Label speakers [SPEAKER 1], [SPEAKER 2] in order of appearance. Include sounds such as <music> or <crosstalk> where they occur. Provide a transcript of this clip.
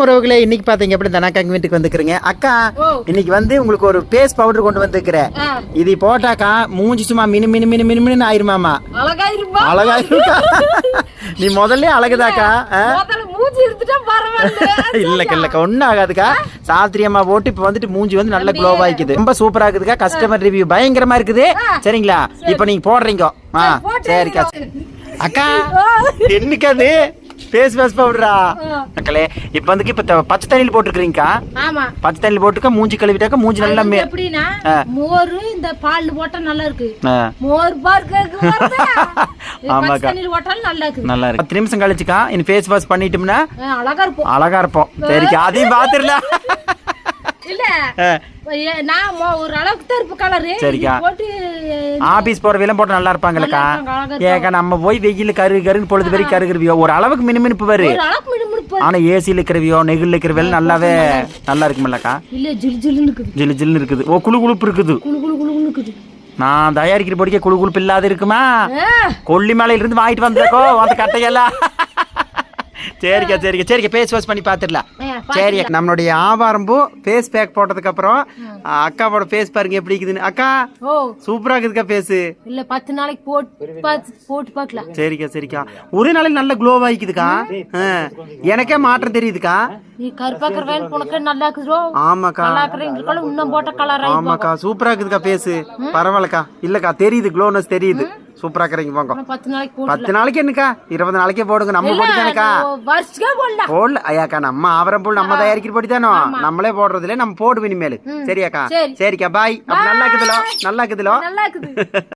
[SPEAKER 1] உறவுகளே இன்னைக்கு பாத்தீங்க எப்படி தனாக்காங்க வீட்டுக்கு வந்துக்கிறீங்க. அக்கா. இன்னைக்கு வந்து உங்களுக்கு ஒரு பேஸ் பவுடர் கொண்டு வந்திருக்கிறேன்
[SPEAKER 2] ஆ.
[SPEAKER 1] இது போட்டாக்கா மூஞ்சி சும்மா மினு மினு மினு மினு மினு ஆயிருமாமா?
[SPEAKER 2] அழகா இருப்பா
[SPEAKER 1] அழகா இருக்கா நீ முதல்ல அழகுதாக்கா <laughs> இல்லக்கா இல்லக்கா ஒன்றும் ஆகாதுக்கா. சாஸ்திரி அம்மா போட்டு இப்போ வந்துட்டு மூஞ்சி வந்து நல்ல க்ளோ ஆயிக்குது. ரொம்ப சூப்பரா இருக்குதுக்கா கஸ்டமர் ரிவ்யூ பயங்கரமா இருக்குது. சரிங்களா? இப்போ நீங்க போடுறீங்க. ஆ சரிக்கா. அக்கா என்னக்கா அது ஃபேஸ் வாஷ் பவுடரா மக்களே இப்போ வந்து இப்போ பச்சை தண்ணியில் போட்டுருக்கீங்கக்கா
[SPEAKER 2] ஆமா.
[SPEAKER 1] பச்சை தண்ணியில் போட்டுக்க மூஞ்சி கழுவிட்டாக்க மூஞ்சி நல்லா
[SPEAKER 2] எப்படின்னா. மோர் இந்த பால் போட்டா நல்லா இருக்கு. மோர் பார்க்க <laughs>
[SPEAKER 1] ஆமாக்கா.
[SPEAKER 2] நல்லா இருக்கு.
[SPEAKER 1] நல்லா இருக்கு. பத்து நிமிஷம் கழிச்சுக்கா இனி ஃபேஸ் வாஷ் பண்ணிட்டோம்னா
[SPEAKER 2] அழகா இருப்போம்
[SPEAKER 1] அழகா இருப்போம். சரிக்கா அதையும் பார்த்துடலாம் <laughs>
[SPEAKER 2] இல்ல. நான் ஒரு அளவுக்கு தான் இருப்ப கலரு
[SPEAKER 1] சரிக்கா.
[SPEAKER 2] போட்டு
[SPEAKER 1] ஆபீஸ் போற வேலை போட்டு நல்லா இருப்பாங்களக்கா. ஏக்கா நம்ம போய் வெயில் கரு கருன்னு பொழுது வரைக்கும் கருகிறவியோ ஒரு அளவுக்கு மினுமினுப்பு வரு. ஆனா ஏசியில் இருக்கிறவியோ நெகில் இருக்கிற வேலை நல்லாவே நல்லா இருக்குமில்லக்கா
[SPEAKER 2] இல்ல ஜில் ஜில்லுன்னு இருக்குது.
[SPEAKER 1] ஜிலு ஜில்லுன்னு இருக்குது. ஓ குளு குளுப்பு இருக்குது. நான் தயாரிக்கிற பொடிக்க குளு குளுப்பு இல்லாத இருக்குமா?
[SPEAKER 2] ஆ,
[SPEAKER 1] கொல்லிமலையில இருந்து வாங்கிட்டு வந்தக்கோ அந்த கட்டையெல்லாம். <laughs> சரிக்கா சரிக்கா. சரிக்கா ஃபேஸ் வாஷ் பண்ணி பார்த்துடலாம் சரி நம்மளுடைய ஆவாரம்பூ ஃபேஸ் பேக் போட்டதுக்கு அப்புறம் அக்காவோட ஃபேஸ் பாருங்க எப்படி இருக்குதுன்னு. அக்கா
[SPEAKER 2] ஓ.
[SPEAKER 1] சூப்பரா இருக்குதுக்கா ஃபேஸ்
[SPEAKER 2] இல்ல பத்து நாளைக்கு போட்டு போட்டு பார்க்கலாம்
[SPEAKER 1] சரிக்கா சரிக்கா. ஒரு நாளைக்கு நல்ல க்ளோ ஆயிக்குதுக்கா. எனக்கே மாற்றம் தெரியுதுக்கா?
[SPEAKER 2] நீ கருப்பாக்கிற வேலை உனக்கு நல்லா இருக்குதோ?
[SPEAKER 1] ஆமாக்கா.
[SPEAKER 2] நல்லா இருக்கிற எங்களுக்கெல்லாம் இன்னும் போட்ட கலர்
[SPEAKER 1] ஆமாக்கா சூப்பரா இருக்குதுக்கா பேசு பரவாயில்லக்கா. இல்லக்கா தெரியுது க்ளோனஸ் தெரியுது. சூப்பரா இருக்கிறீங்க போங்க
[SPEAKER 2] பத்து நாளைக்கு போட்டு
[SPEAKER 1] பத்து நாளைக்கு என்னக்கா? இருபது நாளைக்கே போடுங்க நம்ம போட்டு தானேக்கா போடல. ஐயாக்கா நம்ம ஆவரம் போல் நம்ம தயாரிக்கிற பொடி தானோ? நம்மளே போடுறதுல நம்ம போடுவோம் இனிமேல். சரியாக்கா
[SPEAKER 2] சரி.
[SPEAKER 1] சரிக்கா பாய். நல்லா இருக்குதுலோ? நல்லா இருக்குதுலோ?
[SPEAKER 2] நல்லா இருக்குது.